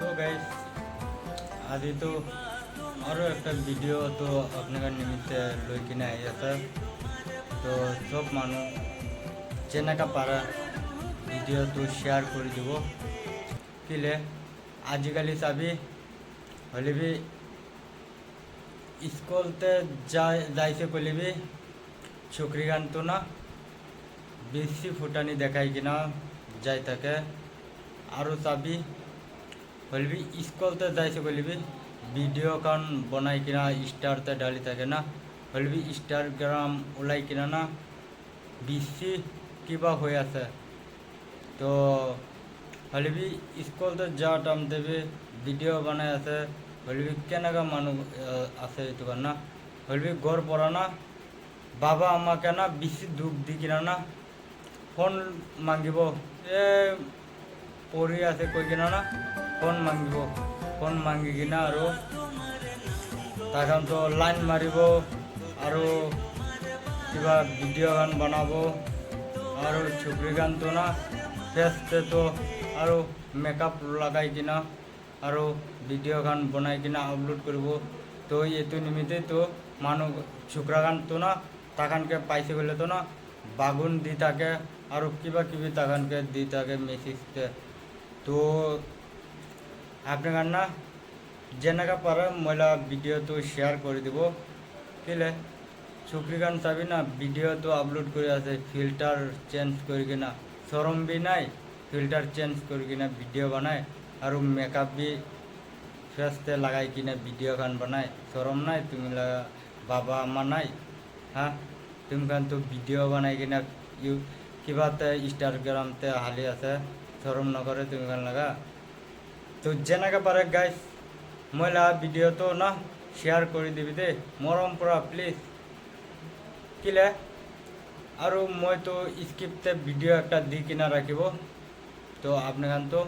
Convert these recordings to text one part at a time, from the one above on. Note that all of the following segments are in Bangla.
সো গাইস আজি তো আরও একটা ভিডিও তো আপনার নিমিত্তে লৈ কিনে আহি আছে। তো চব মানুহ যেনেকা পাৰা ভিডিঅ'টো শ্বেয়াৰ কৰি দিব। কেলে আজিকালি চাবি, হ'লে বি স্কুলতে যাই, যাইছে কলে বি ছুকরি গানতো না। বেশি ফুটানি দেখাই কিনা, যাই থাকে। আৰু চাবি হলবি স্কুলতে যাইছে কলিবি ভিডিঅ' কাৰণ বনাই কিনা ষ্টাৰতে ঢালি থাকে না। হলবি ইনষ্টাগ্ৰাম ওলাই কিনা না। বেছি কিবা হৈ আছে। তো হলবি স্কুলতে যা টাইম দেবি ভিডিঅ' বনাই আছে। হলবি কেনেকুৱা মানুহ আছে এইটো না। হলবি ঘৰ পৰা না, বাবা আমাকে না বেছি দুখ দি কিনা না। ফোন মাগিব, এ, পঢ়ি আছে কৈ কিনা না। ফোন মাগিব, ফোন মাগি কিনা আৰু তাহাঁতো লাইন মাৰিব আৰু কিবা ভিডিঅ' গান বনাব আৰু ছুকৰি গানটো না ফেচতেতো আৰু মেকআপ লগাই কিনা আৰু ভিডিঅ' গান বনাই কিনা আপলোড কৰিব। তো এইটো নিমিত্তে তো মানুহ ছুকৰা গানটো না তাহানকে পাইছে গ'লে তো না, বাগুন দি থাকে আৰু কিবা কিবি তাহানকে দি থাকে মেছেজতে তো আপনার না? যেনেকা পারে মহিলা ভিডিওটো শেয়ার করে দিব। কেলে? চুকরি চাবি না, ভিডিওটো আপলোড করে আছে ফিল্টার চেঞ্জ করে কিনা। সরম বি নাই ফিল্টার চেঞ্জ করে কিনা ভিডিও বানায়। আর মেকআপ বি ফেসতে লাগাই কিনা ভিডিও গান বানায়। সরম নাই, তুমি লাগা বাবা আমা নাই। হ্যাঁ তুমি গান তো ভিডিও বানাই কিনা ইউ কিবাতে ইনষ্টাগ্রামতে হালি আছে। সরম নকৰে তুমি গান লাগা। তো যেনেকৈ পাৰে গাইজ মহিলা ভিডিঅ'টো না শ্বেয়াৰ কৰি দিবি দেই। মৰম পৰা প্লিজ কিলে? আৰু মইতো স্ক্ৰিপ্টে ভিডিঅ' এটা দি কিনা ৰাখিব। তো আপোনালোকে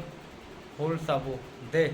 ফুল চাব দেই।